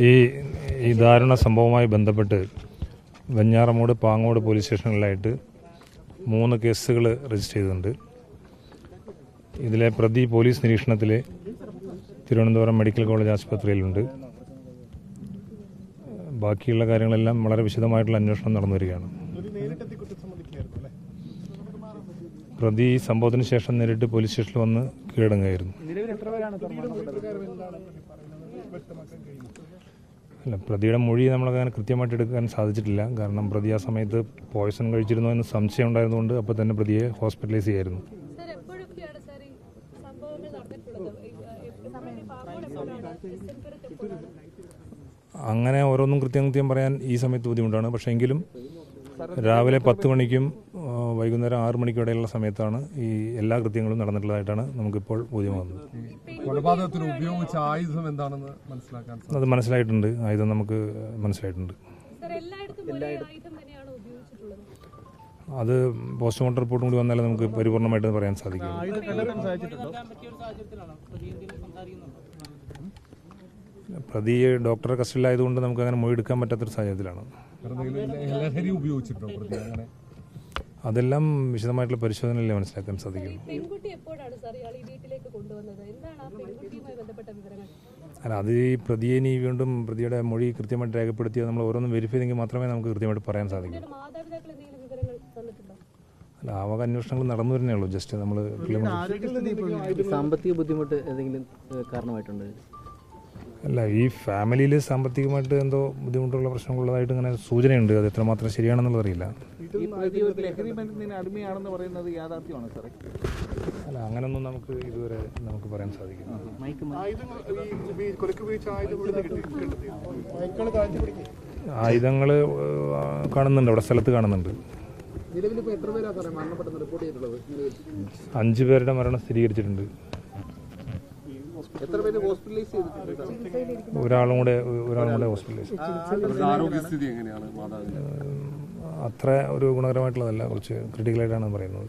ഈ ഈ ദാരുണ സംഭവവുമായി ബന്ധപ്പെട്ട് വെഞ്ഞാറമൂട് പാങ്ങോട് പോലീസ് സ്റ്റേഷനുകളിലായിട്ട് മൂന്ന് കേസുകൾ രജിസ്റ്റർ ചെയ്തിട്ടുണ്ട്. ഇതിലെ പ്രതി പോലീസ് നിരീക്ഷണത്തിൽ തിരുവനന്തപുരം മെഡിക്കൽ കോളേജ് ആശുപത്രിയിലുണ്ട്. ബാക്കിയുള്ള കാര്യങ്ങളെല്ലാം വളരെ വിശദമായിട്ടുള്ള അന്വേഷണം നടന്നു വരികയാണ്. പ്രതി ഈ സംഭവത്തിന് ശേഷം നേരിട്ട് പോലീസ് സ്റ്റേഷനിൽ വന്ന് കീഴടങ്ങുകയായിരുന്നു. അല്ല പ്രതിയുടെ മൊഴി നമ്മളങ്ങനെ കൃത്യമായിട്ട് എടുക്കാൻ സാധിച്ചിട്ടില്ല. കാരണം പ്രതി ആ സമയത്ത് പോയ്സൺ കഴിച്ചിരുന്നു എന്ന് സംശയം ഉണ്ടായിരുന്നുകൊണ്ട് അപ്പോൾ തന്നെ പ്രതിയെ ഹോസ്പിറ്റലൈസ് ചെയ്യായിരുന്നു. അങ്ങനെ ഓരോന്നും കൃത്യം കൃത്യം പറയാൻ ഈ സമയത്ത് ബുദ്ധിമുട്ടാണ്. പക്ഷേ എങ്കിലും രാവിലെ പത്ത് മണിക്കും വൈകുന്നേരം ആറ് മണിക്കും ഇടയിലുള്ള സമയത്താണ് ഈ എല്ലാ കൃത്യങ്ങളും നടന്നിട്ടുള്ളതായിട്ടാണ് നമുക്കിപ്പോൾ ബോധ്യമാകുന്നത് കൊലപാതകത്തിന് ഉപയോഗിച്ച ആയുധം എന്താണെന്ന് മനസ്സിലാക്കാൻ അത് മനസ്സിലായിട്ടുണ്ട്. ആയുധം നമുക്ക് മനസ്സിലായിട്ടുണ്ട്. അത് പോസ്റ്റ്മോർട്ടം റിപ്പോർട്ടും കൂടി വന്നാലേ നമുക്ക് പരിപൂർണമായിട്ട് പറയാൻ സാധിക്കും. പ്രതി ഡോക്ടറെ കസ്റ്റഡിയിലായതുകൊണ്ട് നമുക്ക് അങ്ങനെ മൊഴി എടുക്കാൻ പറ്റാത്തൊരു സാഹചര്യത്തിലാണ്. ഉപയോഗിച്ചിട്ടുണ്ടോ പ്രതി അങ്ങനെ അതെല്ലാം വിശദമായിട്ടുള്ള പരിശോധനയിലേ മനസ്സിലാക്കാൻ സാധിക്കും ഈ എപ്പോഴാണ് സാർ ഇയാൾ ഈ വീട്ടിലേക്ക് കൊണ്ടുവന്നത്? എന്താണ് ആ പെൺകുട്ടിയുമായി ബന്ധപ്പെട്ട വിവരങ്ങൾ? അല്ല അത് ഈ പ്രതിയെ ഇനി വീണ്ടും പ്രതിയുടെ മൊഴി കൃത്യമായിട്ട് രേഖപ്പെടുത്തിയത് നമ്മൾ ഓരോന്നും വെരിഫൈ ചെയ്തെങ്കിൽ മാത്രമേ നമുക്ക് കൃത്യമായിട്ട് പറയാൻ സാധിക്കൂ. അല്ല ആ വക അന്വേഷണങ്ങൾ നടന്നു തന്നെയുള്ളൂ ഉള്ളൂ. ജസ്റ്റ് നമ്മൾ സാമ്പത്തിക ബുദ്ധിമുട്ട് എന്തെങ്കിലും കാരണമായിട്ടുണ്ട്? അല്ല ഈ ഫാമിലിയിൽ സാമ്പത്തികമായിട്ട് എന്തോ ബുദ്ധിമുട്ടുള്ള പ്രശ്നങ്ങളുള്ളതായിട്ട് ഇങ്ങനെ സൂചനയുണ്ട്. അത് എത്രമാത്രം ശരിയാണെന്നുള്ളത് അറിയില്ല. അല്ല അങ്ങനൊന്നും നമുക്ക് ഇതുവരെ നമുക്ക് പറയാൻ സാധിക്കും ആയുധങ്ങൾ കാണുന്നുണ്ട്. അവിടെ സ്ഥലത്ത് കാണുന്നുണ്ട്. അഞ്ചു പേരുടെ മരണം സ്ഥിരീകരിച്ചിട്ടുണ്ട് എത്ര പേര് ഹോസ്പിറ്റലൈസ് ചെയ്തിട്ടുണ്ട് ഒരാളും കൂടെ ഒരാളും കൂടെ ഹോസ്പിറ്റലൈസ് ആരോഗ്യസ്ഥിതി എങ്ങനെയാണ് അത്ര ഒരു ഗുണകരമായിട്ടുള്ളതല്ല കുറച്ച് ക്രിട്ടിക്കലായിട്ടാണ് പറയുന്നത്.